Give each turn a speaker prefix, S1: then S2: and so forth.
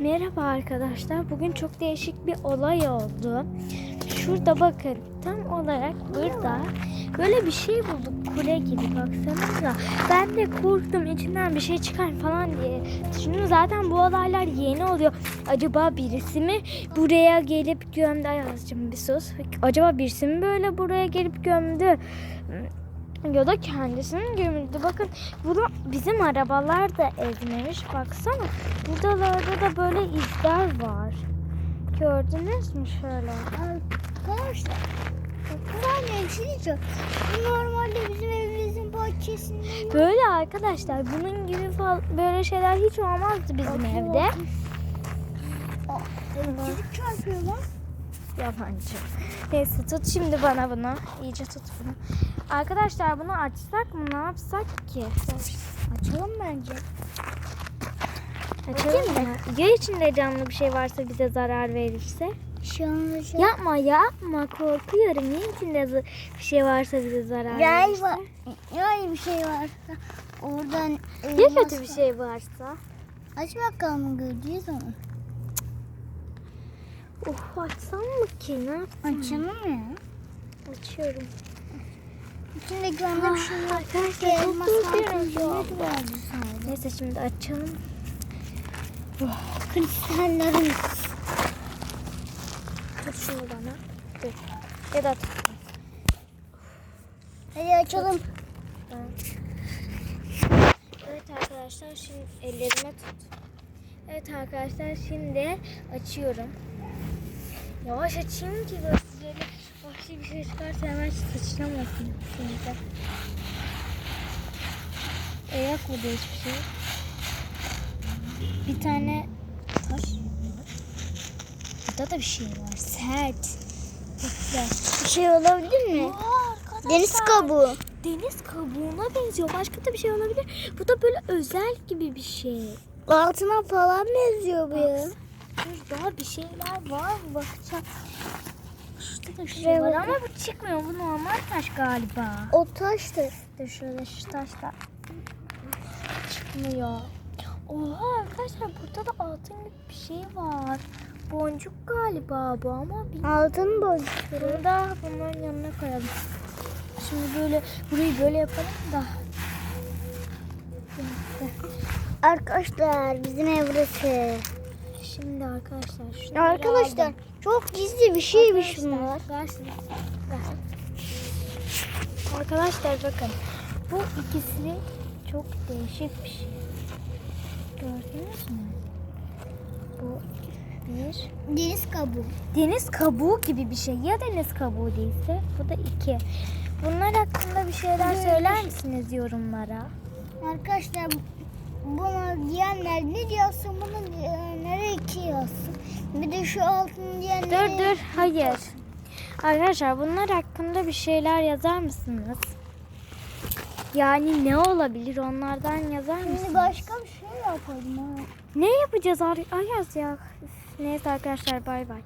S1: Merhaba arkadaşlar. Bugün çok değişik bir olay oldu. Şurada bakın. Tam olarak burada böyle bir şey bulduk. Kule gibi baksanıza. Ben de korktum içinden bir şey çıkar falan diye. Düşünün zaten bu olaylar yeni oluyor. Acaba birisi mi buraya gelip gömdü? Ay bir sus. Acaba birisi mi böyle buraya gelip gömdü? Ya da kendisinin gömüldü. Bakın bunu bizim arabalar da ezmemiş. Baksana. Buralarda da böyle izler var. Gördünüz mü şöyle?
S2: Arkadaşlar. Bir şey Normalde bizim evimizin bahçesinde.
S1: Böyle arkadaşlar bunun gibi fal- böyle şeyler hiç olmazdı bizim evde.
S2: Çocuk çarpıyor lan.
S1: Yalancı. Neyse tut şimdi bana bunu. İyice tut bunu. Arkadaşlar bunu açsak mı? Ne yapsak ki?
S2: Açalım bence.
S1: Açalım mı? Ya içinde canlı bir şey varsa bize zarar verirse?
S2: Şu.
S1: Yapma yapma korkuyorum. Ya içinde bir şey varsa bize zarar
S2: Yay
S1: verirse?
S2: var. Yay bir şey varsa. Oradan
S1: Ya kötü bir şey varsa?
S2: Aç bakalım göreceğiz onu.
S1: Oh açsam mı ki? Ne yapsam?
S2: Açalım ya.
S1: Açıyorum.
S2: İçinde güvende bir şey yok.
S1: Arkadaşlar
S2: vardı sadece.
S1: Neyse şimdi açalım.
S2: Kristallerin.
S1: Tut şunu bana. Dur. Ya da tut.
S2: Hadi açalım.
S1: Evet arkadaşlar şimdi ellerime tut. Evet arkadaşlar şimdi açıyorum. Yavaş açayım ki böyle vahşi bir şey çıkarsa hemen sıçramasın. Şimdi. Ayak burada hiçbir şey. yok. Bir tane taş var. Burada da bir şey var. Sert. Güzel.
S2: Bir şey olabilir mi? Deniz kabuğu.
S1: Deniz kabuğuna benziyor. Başka da bir şey olabilir. Bu da böyle özel gibi bir şey.
S2: Altına falan benziyor bu ya.
S1: Dur daha bir şeyler var mı? Bakacağım. Şurada da bir şey var ama bu çıkmıyor. Bu normal taş galiba.
S2: O taştır.
S1: Dur şöyle şu taşla. Çıkmıyor. Oha arkadaşlar burada da altın gibi bir şey var. Boncuk galiba bu ama bir
S2: Altın boncukları.
S1: Bunu da bunların yanına koyalım. Şimdi böyle burayı böyle yapalım da.
S2: Arkadaşlar bizim ev burası.
S1: Şimdi arkadaşlar şunları
S2: Arkadaşlar
S1: aldım.
S2: çok gizli bir şeymiş bunlar.
S1: Arkadaşlar bakın. Bu ikisi çok değişik bir şey. Gördünüz mü? Bu bir.
S2: Deniz kabuğu.
S1: Deniz kabuğu gibi bir şey. Ya deniz kabuğu değilse bu da iki. Bunlar hakkında bir şeyler söyler misiniz yorumlara?
S2: Arkadaşlar bunu diyenler ne diyorsun bunu diyenlere yazsın. Bir de şu altın diyenlere
S1: Dur dur hayır. Arkadaşlar bunlar hakkında bir şeyler yazar mısınız? Yani ne olabilir onlardan yazar
S2: Şimdi
S1: mısınız?
S2: başka bir şey yapalım ha.
S1: Ne yapacağız Ayaz ya? Neyse arkadaşlar bay bay.